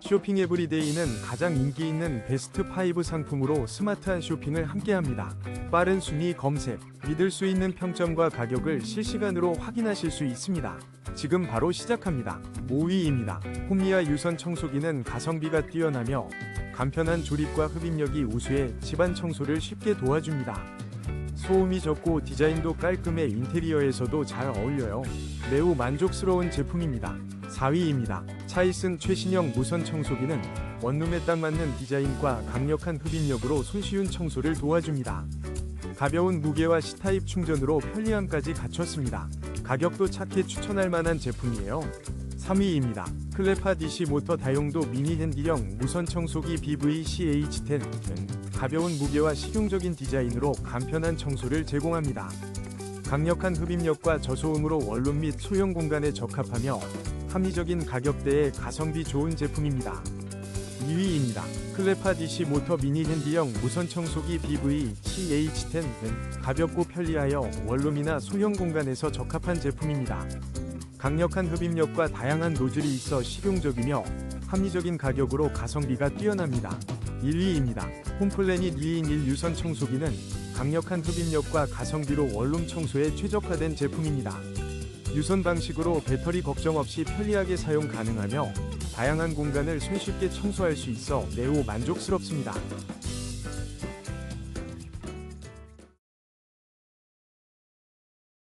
쇼핑 에브리데이는 가장 인기 있는 베스트 5 상품으로 스마트한 쇼핑을 함께합니다. 빠른 순위 검색, 믿을 수 있는 평점과 가격을 실시간으로 확인하실 수 있습니다. 지금 바로 시작합니다. 5위입니다. 홈리아 유선 청소기는 가성비가 뛰어나며 간편한 조립과 흡입력이 우수해 집안 청소를 쉽게 도와줍니다. 소음이 적고 디자인도 깔끔해 인테리어에서도 잘 어울려요. 매우 만족스러운 제품입니다. 4위입니다. 차이슨 최신형 무선 청소기는 원룸에 딱 맞는 디자인과 강력한 흡입력으로 손쉬운 청소를 도와줍니다. 가벼운 무게와 C타입 충전으로 편리함까지 갖췄습니다. 가격도 착해 추천할 만한 제품이에요. 3위입니다. 클레파 DC 모터 다용도 미니 핸디형 무선 청소기 BVCH10은 가벼운 무게와 실용적인 디자인으로 간편한 청소를 제공합니다. 강력한 흡입력과 저소음으로 원룸 및 소형 공간에 적합하며 합리적인 가격대에 가성비 좋은 제품입니다. 2위입니다. 클레파 DC 모터 미니 핸디형 무선 청소기 BVCH10은 가볍고 편리하여 원룸이나 소형 공간에서 적합한 제품입니다. 강력한 흡입력과 다양한 노즐이 있어 실용적이며 합리적인 가격으로 가성비가 뛰어납니다. 1위입니다. 홈플래닛 2인 1 유선 청소기는 강력한 흡입력과 가성비로 원룸 청소에 최적화된 제품입니다. 유선 방식으로 배터리 걱정 없이 편리하게 사용 가능하며 다양한 공간을 손쉽게 청소할 수 있어 매우 만족스럽습니다.